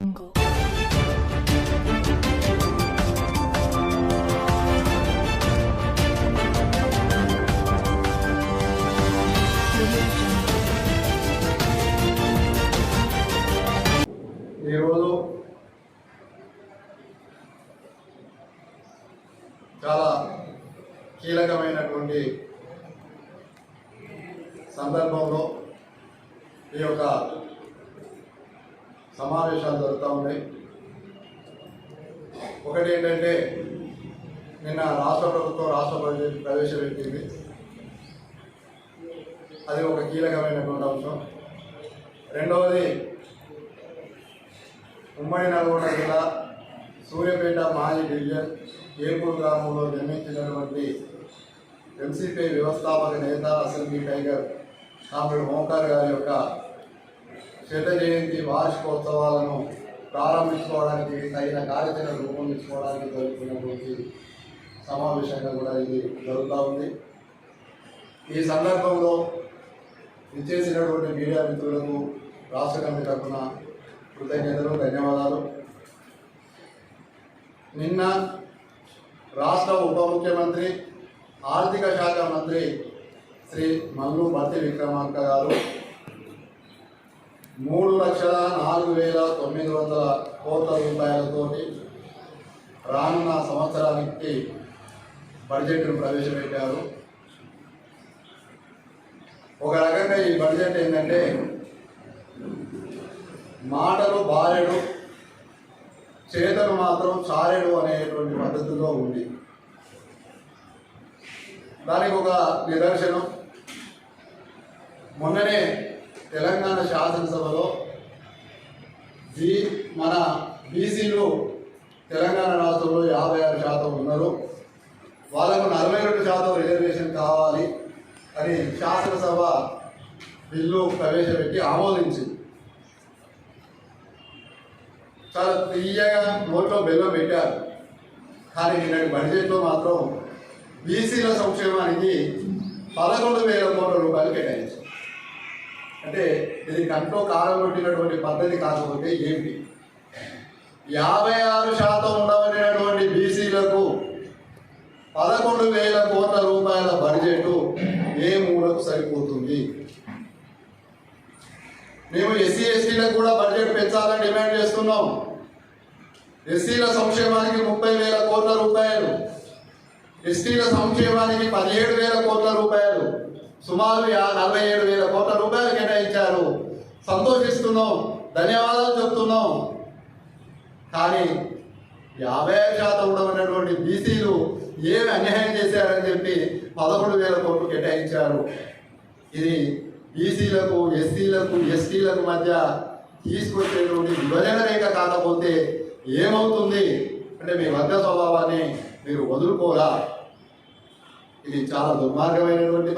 jungle. ఈరోజు చాలా కీలకమైనటువంటి సందర్భంలో ఈ యొక్క సమావేశాలు జరుగుతూ ఉన్నాయి. ఒకటి ఏంటంటే నిన్న రాష్ట్ర ప్రభుత్వం రాష్ట్ర బడ్జెట్ ప్రవేశపెట్టింది. అది ఒక కీలకమైనటువంటి అంశం. రెండవది ఉమ్మడి నల్గొండ జిల్లా సూర్యపేట మాజీ డివిజన్ ఏపూర్ గ్రామంలో నిర్మించినటువంటి ఎంసీపీ వ్యవస్థాపక నేత అసెంబ్లీ టైగర్ కామ్రేడ్ ఓంకార్ గారి యొక్క శత జయంతి వార్షికోత్సవాలను ప్రారంభించుకోవడానికి తగిన కార్యాచరణ రూపొందించుకోవడానికి జరుగుతున్నటువంటి సమావేశంగా కూడా ఇది జరుగుతూ ఉంది. ఈ సందర్భంలో ఇచ్చేసినటువంటి మీడియా మిత్రులకు రాష్ట్ర కమిటీ తరఫున కృతజ్ఞతలు ధన్యవాదాలు. నిన్న రాష్ట్ర ఉప ముఖ్యమంత్రి ఆర్థిక శాఖ మంత్రి శ్రీ మల్లు భర్తి విక్రమార్క గారు మూడు లక్షల నాలుగు వేల తొమ్మిది వందల కోట్ల రూపాయలతోటి రానున్న సంవత్సరానికి బడ్జెట్ను ప్రవేశపెట్టారు. ఒక రకంగా ఈ బడ్జెట్ ఏంటంటే మాటలు బారెడు చేతలు మాత్రం చారెడు అనేటువంటి పద్ధతిలో ఉంది. దానికి ఒక నిదర్శనం. మొన్ననే తెలంగాణ శాసనసభలో బీ మన బీసీలు తెలంగాణ రాష్ట్రంలో యాభై ఆరు శాతం ఉన్నారు. వాళ్ళకు నలభై రెండు శాతం రిజర్వేషన్ కావాలి అని శాసనసభ బిల్లు ప్రవేశపెట్టి ఆమోదించింది. చాలా తీయగా నోట్లో బెల్లం పెట్టారు. కానీ నిన్నటి బడ్జెట్లో మాత్రం బీసీల సంక్షేమానికి పదకొండు వేల కోట్ల రూపాయలు కేటాయించారు. అంటే ఇది కంట్లో కాలం కొట్టినటువంటి పద్ధతి కాకపోతే ఏంటి యాభై ఆరు శాతం ఉండవలసినటువంటి బీసీలకు పదకొండు వేల కోట్ల రూపాయల బడ్జెట్ ఏ మూలకు సరిపోతుంది? మేము ఎస్సీ ఎస్టీలకు కూడా బడ్జెట్ పెంచాలని డిమాండ్ చేస్తున్నాం. ఎస్సీల సంక్షేమానికి ముప్పై వేల కోట్ల రూపాయలు ఎస్టీల సంక్షేమానికి పదిహేడు వేల కోట్ల రూపాయలు సుమారు నలభై ఏడు వేల కోట్ల రూపాయలు సంతోషిస్తున్నాం. ధన్యవాదాలు చెప్తున్నాం. కానీ యాభై ఐదు శాతం ఉండవన్నటువంటి బీసీలు ఏమి అన్యాయం చేశారని చెప్పి పదకొండు వేల కోట్లు కేటాయించారు. ఇది బీసీలకు ఎస్సీలకు ఎస్టీలకు మధ్య తీసుకొచ్చేటువంటి విభజన రేఖ కాకపోతే ఏమవుతుంది? అంటే మీ వర్గ స్వభావాన్ని మీరు వదులుకోరా? ఇది చాలా దుర్మార్గమైనటువంటి